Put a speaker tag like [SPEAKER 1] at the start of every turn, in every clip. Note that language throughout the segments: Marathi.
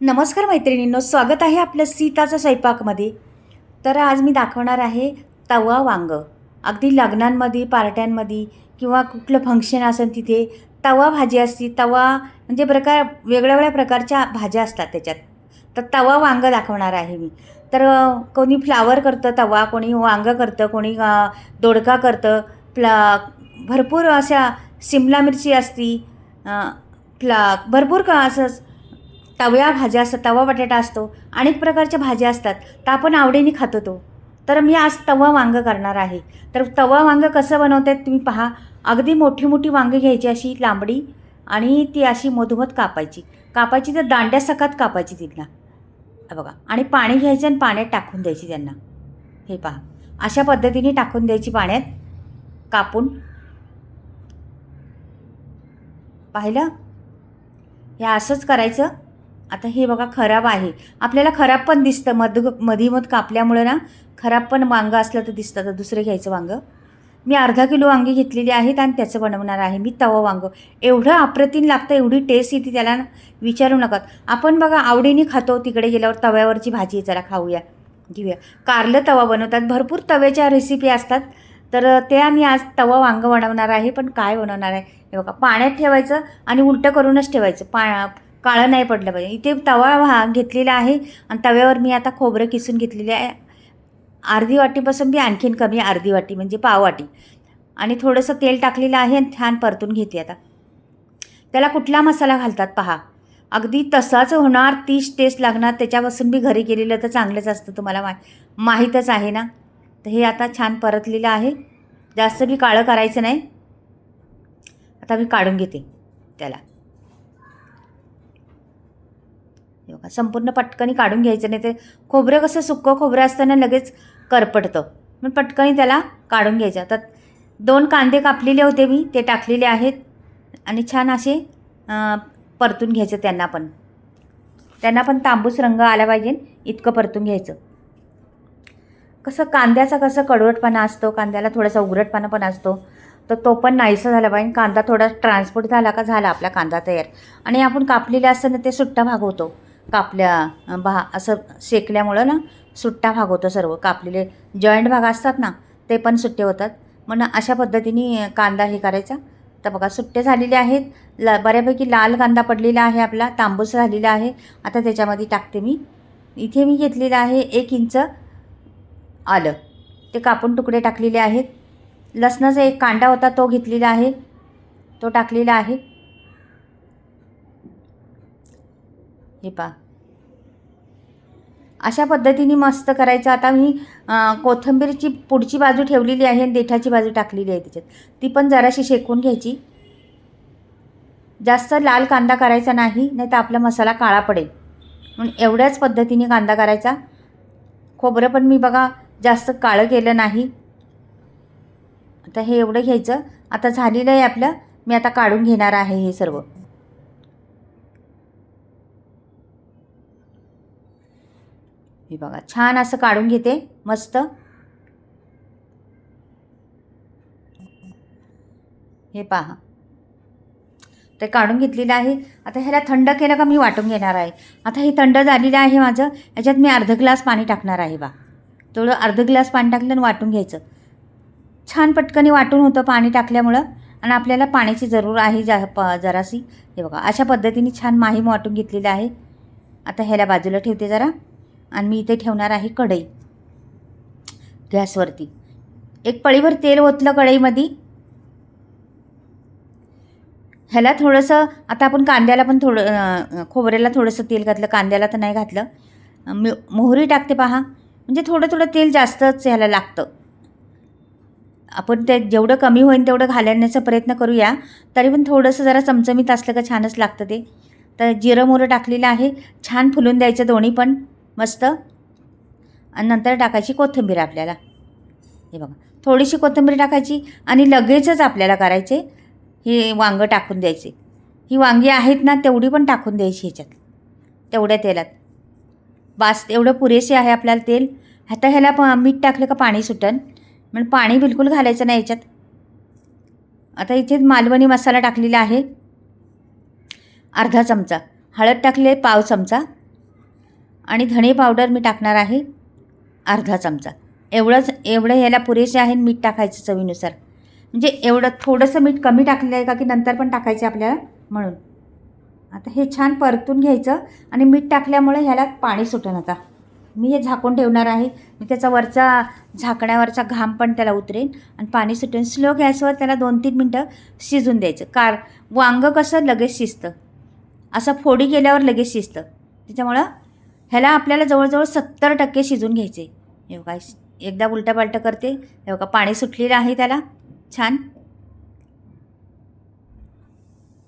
[SPEAKER 1] नमस्कार मैत्रिणींनो स्वागत आहे आपलं सीताचा स्वयंपाकमध्ये. तर आज मी दाखवणार आहे तवा वांग. अगदी लग्नांमध्ये पार्ट्यांमध्ये किंवा कुठलं फंक्शन असेल तिथे तवा भाजी असती तवा म्हणजे प्रकार वेगळ्या वेगळ्या प्रकारच्या भाज्या असतात त्याच्यात. तर तवा वांग दाखवणार आहे मी. तर कोणी फ्लावर करतं तवा कोणी वांग करतं कोणी दोडका करतं प्ला भरपूर अशा सिमला मिरची असती अ, फ्ला भरपूर का असं तव्या भाज्या असतात तवा बटाटा असतो अनेक प्रकारच्या भाज्या असतात तर आपण आवडीने खातो तो. तर मी आज तवा वांग करणार आहे. तर तवा वांगं कसं बनवतात तुम्ही पहा. अगदी मोठी मोठी वांगं घ्यायची अशी लांबडी आणि ती अशी मधोमध कापायची. कापायची तर दांड्या सकात कापायची तिथला बघा. आणि पाणी घ्यायचं आणि पाण्यात टाकून द्यायची त्यांना. हे पहा. अशा पद्धतीने टाकून द्यायची पाण्यात. कापून. पाहिलं? हे असंच करायचं. आता हे बघा खराब आहे. आपल्याला खराब पण दिसतं. मध मधी मध कापल्यामुळे ना खराब पण वांगं असलं तर दिसतं. तर दुसरं घ्यायचं वांगं. मी अर्धा किलो वांगी घेतलेली आहेत आणि त्याचं बनवणार आहे मी तवा वांगं. एवढं अप्रतिम लागतं एवढी टेस्ट येते त्याला ना विचारू नका. आपण बघा आवडीने खातो. तिकडे गेल्यावर तव्यावरची भाजी जरा खाऊया घेऊया. कारलं तवा बनवतात. भरपूर तव्याच्या रेसिपी असतात. तर त्या मी आज तवा वांगं बनवणार आहे पण काय बनवणार आहे? हे बघा पाण्यात ठेवायचं आणि उलटं करूनच ठेवायचं. पा काळं नाही पडलं पाहिजे. इथे तवा हा घेतलेला आहे आणि तव्यावर मी आता खोबरं किसून घेतलेले आहे. अर्धी वाटीपासून मी आणखीन कमी अर्धी वाटी म्हणजे पाववाटी आणि थोडंसं तेल टाकलेलं आहे आणि छान परतून घेते आता. त्याला कुठला मसाला घालतात पहा. अगदी तसाच होणार तीच टेस्ट लागणार. त्याच्यापासून मी घरी केलेलं तर चांगलंच असतं तुम्हाला मा माहीतच आहे ना? तर हे आता छान परतलेलं आहे. जास्त मी काळं करायचं नाही. आता मी काढून घेते त्याला हे बघा. संपूर्ण पटकनी काढून घ्यायचं नाही ते खोबरं कसं सुक्कं खोबरं असताना लगेच करपटतं. मग पटकनी त्याला काढून घ्यायचं. आता दोन कांदे कापलेले होते मी ते टाकलेले आहेत आणि छान असे परतून घ्यायचं त्यांना पण. त्यांना पण तांबूस रंग आला पाहिजे इतकं परतून घ्यायचं. कसं कांद्याचा कसं कडवटपणा असतो कांद्याला थोडासा उघडटपणा पण असतो तर तो पण नाहीसा झाला पाहिजे. कांदा थोडा ट्रान्सपोर्ट झाला का झाला आपला कांदा तयार. आणि आपण कापलेले असताना ते सुट्टा भागवतो कापल्या भा असं शेकल्यामुळं ना सुट्टा भाग होतो सर्व. कापलेले जॉईंट भाग असतात ना ते पण सुट्टे होतात. मग अशा पद्धतीने कांदा हे करायचा. तर बघा सुट्टे झालेले आहेत. ल बऱ्यापैकी लाल कांदा पडलेला आहे आपला तांबूस झालेला आहे. आता त्याच्यामध्ये टाकते मी. इथे मी घेतलेलं आहे एक इंच आलं. ते कापून तुकडे टाकलेले आहेत. लसणाचा एक कांदा होता तो घेतलेला आहे. तो टाकलेला आहे. हे पा अशा पद्धतीने मस्त करायचं. आता मी अं, कोथिंबीरची पुढची बाजू ठेवलेली आहे आणि देठाची बाजू टाकलेली आहे त्याच्यात. ती पण जराशी शेकून घ्यायची. जास्त लाल कांदा करायचा नाही नाही तर आपला मसाला काळा पडेल. म्हणून एवढ्याच पद्धतीने कांदा करायचा. खोबरं पण मी बघा जास्त काळं केलं नाही. आता हे एवढं घ्यायचं. आता झालेलं आहे आपलं. मी आता काढून घेणार आहे हे सर्व. हे बघा. छान असं काढून घेते. मस्त. हे पहा. ते काढून घेतलेलं आहे. आता ह्याला थंड केलं का मी वाटून घेणार आहे. आता हे थंड झालेलं आहे माझं. याच्यात मी अर्ध ग्लास पाणी टाकणार आहे बा. थोडं अर्ध ग्लास पाणी टाकलं आणि वाटून घ्यायचं. छान पटकनी वाटून होतं पाणी टाकल्यामुळं. आणि आपल्याला पाण्याची जरूर आहे जा प जराशी. हे बघा. अशा पद्धतीने छान माहीम वाटून घेतलेलं आहे. आता ह्याला बाजूला ठेवते जरा. आणि मी इथे ठेवणार आहे कढई. गॅसवरती. एक पळीभर तेल ओतलं कढईमध्ये. ह्याला थोडंसं आता आपण कांद्याला पण थोडं खोबऱ्याला थोडंसं तेल घातलं. कांद्याला तर नाही घातलं. मी मोहरी टाकते पहा. म्हणजे थोडं थोडं तेल जास्तच ह्याला लागतं. आपण ते जेवढं कमी होईल तेवढं घालण्याचा प्रयत्न करूया. तरी पण थोडंसं जरा चमचमीत असलं का छानच लागतं ते. तर जिरं मोहरं टाकलेलं आहे. छान फुलून द्यायचं दोन्ही पण. मस्त. आणि नंतर टाकायची कोथिंबीर आपल्याला. हे बघा थोडीशी कोथिंबीर टाकायची आणि लगेचच आपल्याला करायचे हे वांगं टाकून द्यायचे. ही वांगी आहेत ना तेवढी पण टाकून द्यायची ह्याच्यात तेवढ्या तेलात. बास एवढं पुरेसे आहे आपल्याला तेल. आता ह्याला प मीठ टाकलं का पाणी सुटन. म्हणजे पाणी बिलकुल घालायचं नाही याच्यात आता इथे मालवणी मसाला टाकलेला आहे. अर्धा चमचा. हळद टाकले पाव चमचा. आणि धणे पावडर मी टाकणार आहे अर्धा चमचा. एवढंच एवढं ह्याला पुरेसे आहे मीठ टाकायचं चवीनुसार. म्हणजे एवढं थोडंसं मीठ कमी टाकलं आहे का की नंतर पण टाकायचं आपल्याला? म्हणून. आता हे छान परतून घ्यायचं आणि मीठ टाकल्यामुळे ह्याला पाणी सुटेन आता. मी हे झाकून ठेवणार आहे. मी त्याचा वरचा झाकण्यावरचा घाम पण त्याला उतरेन आणि पाणी सुटेन. स्लो गॅसवर त्याला दोन तीन मिनटं शिजून द्यायचं. कार वांगं कसं लगेच शिजतं? असं फोडी केल्यावर लगेच शिजतं. त्याच्यामुळं ह्याला आपल्याला जवळजवळ सत्तर टक्के शिजून घ्यायचे. हे बघा एकदा उलटा करते. हे बघा पाणी सुटलेलं आहे त्याला. छान.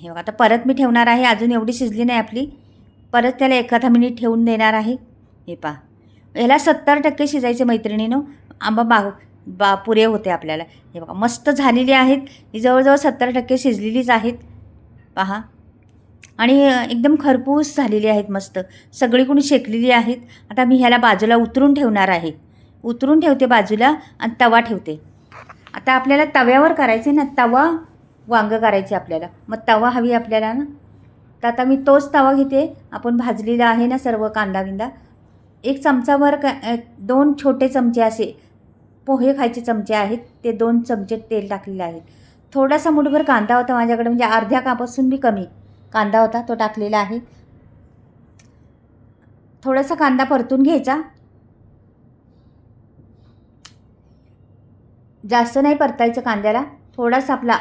[SPEAKER 1] हे बघा आता परत मी ठेवणार आहे. अजून एवढी शिजली नाही आपली. परत त्याला एखादा मिनिट ठेवून देणार आहे. हे पहा. ह्याला सत्तर टक्के शिजायचे मैत्रिणीनं. आंबा बा बा पुरे होते आपल्याला. हे बघा मस्त झालेली आहेत. ही जवळजवळ सत्तर टक्के शिजलेलीच आहेत. पहा. आणि एकदम खरपूस झालेली आहेत मस्त. सगळी कोणी शेकलेली आहेत. आता मी ह्याला बाजूला उतरून ठेवणार आहे. उतरून ठेवते बाजूला आणि तवा ठेवते. आता आपल्याला तव्यावर करायचे ना तवा वांगं करायचे आपल्याला. मग तवा हवी आपल्याला ना. तर आता मी तोच तवा घेते. आपण भाजलेला आहे ना सर्व कांदा बिंदा. एक चमचाभर का दोन छोटे चमचे असे पोहे खायचे चमचे आहेत. ते दोन चमचे तेल टाकलेले आहेत. थोडासा मुठभर कांदा होता माझ्याकडे. म्हणजे अर्ध्या कापासून बी कमी. कांदा होता तो टाकलेला आहे. थोडासा कांदा परतून घ्यायचा. जास्त नाही परतायचं कांद्याला थोडासा आपला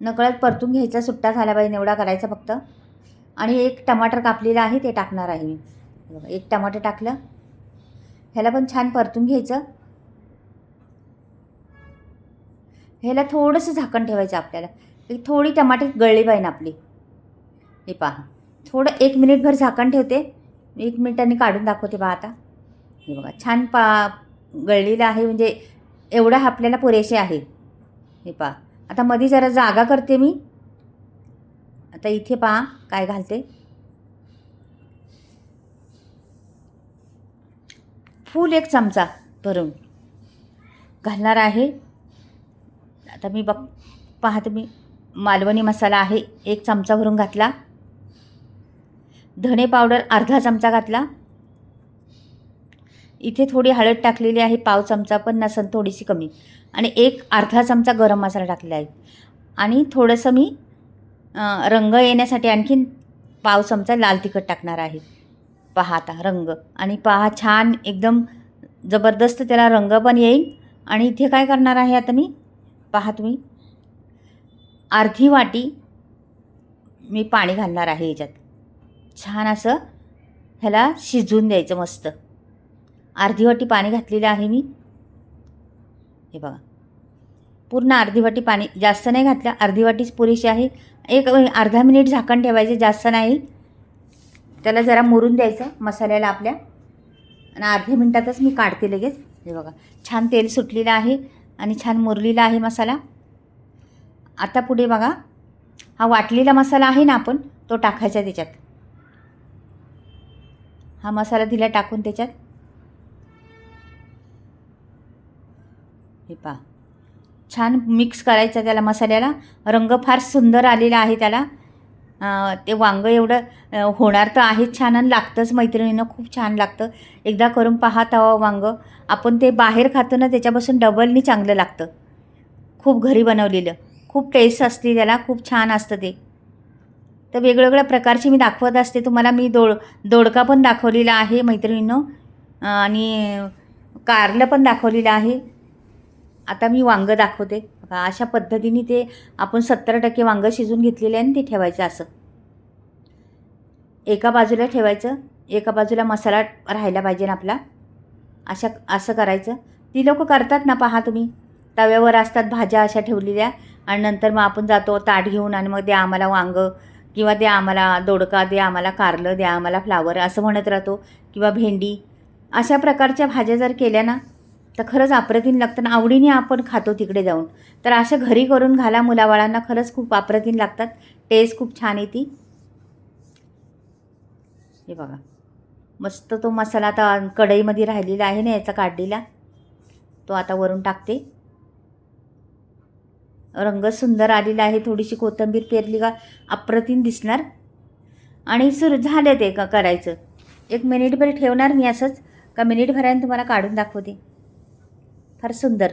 [SPEAKER 1] नकळत परतून घ्यायचा सुट्टा झाला पाहिजे एवढा करायचा फक्त. आणि एक टमाटर कापलेलं आहे ते टाकणार आहे मी. बघा, एक टमाटर टाकलं. ह्याला पण छान परतून घ्यायचं. ह्याला थोडंसं झाकण ठेवायचं आपल्याला. एक थोडी टमाटे गळली पाहिजे आपली. हे पहा. थोडं एक मिनिटभर झाकण ठेवते. एक मिनिटांनी काढून दाखवते पहा आता. हे बघा छान पा गळलेलं आहे म्हणजे एवढं आपल्याला पुरेसे आहे. हे पहा. आता मध्ये जरा जागा करते मी. आता इथे पहा काय घालते. फूल एक चमचा भरून घालणार आहे. आता मी बघ पाहते तुम्ही मालवणी मसाला आहे एक चमचा भरून घातला. धणे पावडर अर्धा चमचा घातला. इथे थोडी हळद टाकलेली आहे पाव चमचा पण नसन थोडीशी कमी. आणि एक अर्धा चमचा गरम मसाला टाकलेला आहे. आणि थोडंसं मी रंग येण्यासाठी आणखीन पाव चमचा लाल तिखट टाकणार आहे. पहा आता रंग. आणि पहा छान एकदम जबरदस्त त्याला रंग पण येईल. आणि इथे काय करणार आहे आता मी? पहा तुम्ही. अर्धी वाटी मी पाणी घालणार आहे याच्यात. छान असं ह्याला शिजवून द्यायचं मस्त. अर्धी वाटी पाणी घातलेलं आहे मी. हे बघा. पूर्ण अर्धी वाटी पाणी जास्त नाही घातलं अर्धी वाटीच पुरेशी आहे. एक अर्धा मिनिट झाकण ठेवायचे जास्त नाही. त्याला जरा मुरून द्यायचं मसाल्याला आपल्या. आणि अर्ध्या मिनटातच मी काढते लगेच. हे बघा. छान तेल सुटलेलं आहे आणि छान मुरलेला आहे मसाला. आता पुढे बघा. हा वाटलेला मसाला आहे ना आपण तो टाकायचा त्याच्यात. हा मसाला दिला टाकून त्याच्यात. हे पहा. छान मिक्स करायचं त्याला मसाल्याला. रंग फार सुंदर आलेला आहे त्याला. ते वांगं एवढं होणार तर आहेच छान आणि लागतंच मैत्रिणीनं खूप छान लागतं. एकदा करून पहा तवा वांगं. आपण ते बाहेर खातो ना त्याच्यापासून डबलनी चांगलं लागतं. खूप घरी बनवलेलं. खूप टेस्ट असते त्याला खूप छान असतं ते. तर वेगवेगळ्या प्रकारची मी दाखवत असते. तुम्हाला मी दोड दोडका पण दाखवलेला आहे मैत्रिणीनं. आणि कारलं पण दाखवलेलं आहे. आता मी वांगं दाखवते. अशा पद्धतीने ते आपण सत्तर टक्के वांगं शिजून घेतलेले आहे आणि ते ठेवायचं असं. एका बाजूला ठेवायचं. एका बाजूला मसाला राहायला पाहिजे ना आपला. अशा असं करायचं. ती लोक करतात ना पहा तुम्ही. तव्यावर असतात भाज्या अशा ठेवलेल्या. आणि नंतर मग आपण जातो ताट घेऊन आणि मग ते आम्हाला वांगं किंवा द्या आम्हाला दोडका द्या आम्हाला कारलं द्या आम्हाला फ्लावर असं म्हणत राहतो किंवा भेंडी. अशा प्रकारच्या भाज्या जर केल्या ना तर खरंच अप्रतिम लागतं. आणि आवडीने आपण खातो तिकडे जाऊन. तर अशा घरी करून घाला मुलाबाळांना खरंच खूप अप्रतिम लागतात. टेस्ट खूप छान येते. हे बघा. मस्त तो मसाला आता कढईमध्ये राहिलेला आहे ना याचा काढलेला. तो आता वरून टाकते. रंग सुंदर आलेला आहे थोडीशी कोथिंबीर पेरली का अप्रतिम दिसणार. आणि सुरू झालं ते का करायचं. एक मिनिटभर ठेवणार मी असंच. का मिनिटभराने तुम्हाला काढून दाखवते. फार सुंदर.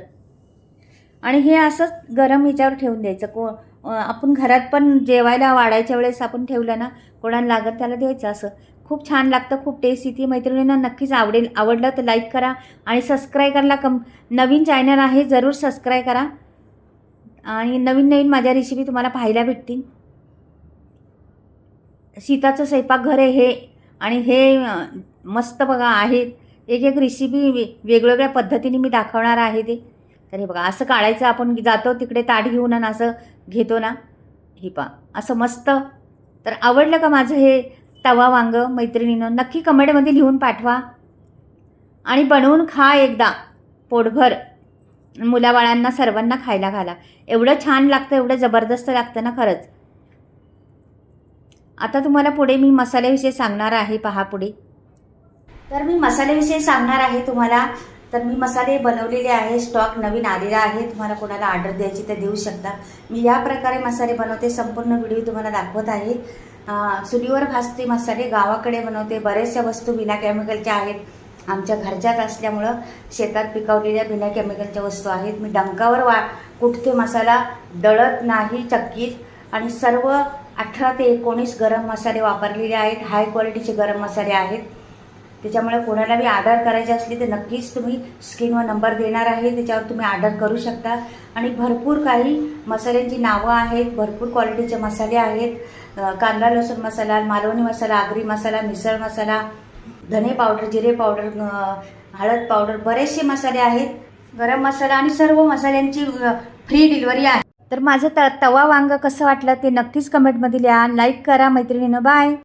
[SPEAKER 1] आणि हे असंच गरम ह्याच्यावर ठेवून द्यायचं. को आपण घरात पण जेवायला वाढायच्या वेळेस आपण ठेवलं ना कोणाला लागत त्याला द्यायचं असं. खूप छान लागतं खूप टेस्ट येते मैत्रिणींना नक्कीच आवडेल. आवडलं तर लाईक करा आणि सबस्क्राईब करायला कम नवीन चॅनल आहे जरूर सबस्क्राईब करा. आणि नवीन नवीन माझ्या रेसिपी तुम्हाला पाहायला भेटतील. सीताचं स्वयंपाकघर आहे हे आणि हे मस्त बघा आहेत एक एक रेसिपी वे वेगवेगळ्या पद्धतीने मी दाखवणार आहे ते. तर हे बघा असं काढायचं आपण जातो तिकडे ताट घेऊन आणि असं घेतो ना. हे पा असं मस्त. तर आवडलं का माझं हे तवा वांग मैत्रिणीनं? नक्की कमेंटमध्ये लिहून पाठवा. आणि बनवून खा एकदा पोटभर. मुलाबाळांना सर्वांना खायला घाला. एवढं छान लागतं एवढं जबरदस्त लागतं ना खरंच. आता तुम्हाला पुढे मी मसाल्याविषयी सांगणार आहे पहा पुढे. तर मी मसाल्याविषयी सांगणार आहे तुम्हाला. तर मी मसाले बनवलेले आहे स्टॉक नवीन आलेला आहे. तुम्हाला कोणाला ऑर्डर द्यायची तर देऊ शकता. मी या प्रकारे मसाले बनवते संपूर्ण व्हिडिओ तुम्हाला दाखवत आहे. चुलीवर भाजते मसाले गावाकडे बनवते. बऱ्याचशा वस्तू विना केमिकलच्या आहेत. आमच्या घरच्याच असल्यामुळं शेतात पिकवलेल्या बिना केमिकलच्या वस्तू आहेत. मी डंकावर वा कुठते मसाला दळत नाही चक्कीत. आणि सर्व अठरा ते एकोणीस गरम मसाले वापरलेले आहेत. हाय क्वालिटीचे गरम मसाले आहेत. त्याच्यामुळे कोणाला बी ऑर्डर करायची असली तर नक्कीच तुम्ही स्क्रीनवर नंबर देणार आहे. त्याच्यावर तुम्ही ऑर्डर करू शकता. आणि भरपूर काही मसाल्यांची नावं आहेत. भरपूर क्वालिटीचे मसाले आहेत. कांदा लसूण मसाला मालवणी मसाला आगरी मसाला मिसळ मसाला धने पावडर जिरे पावडर हळद पावडर बरेचसे मसाले आहेत. गरम मसाला आणि सर्व मसाल्यांची फ्री डिलिव्हरी आहे. तर माझं त तवा वांग कसं वाटलं ते नक्कीच कमेंटमध्ये लिहा. लाईक करा मैत्रिणीनं. बाय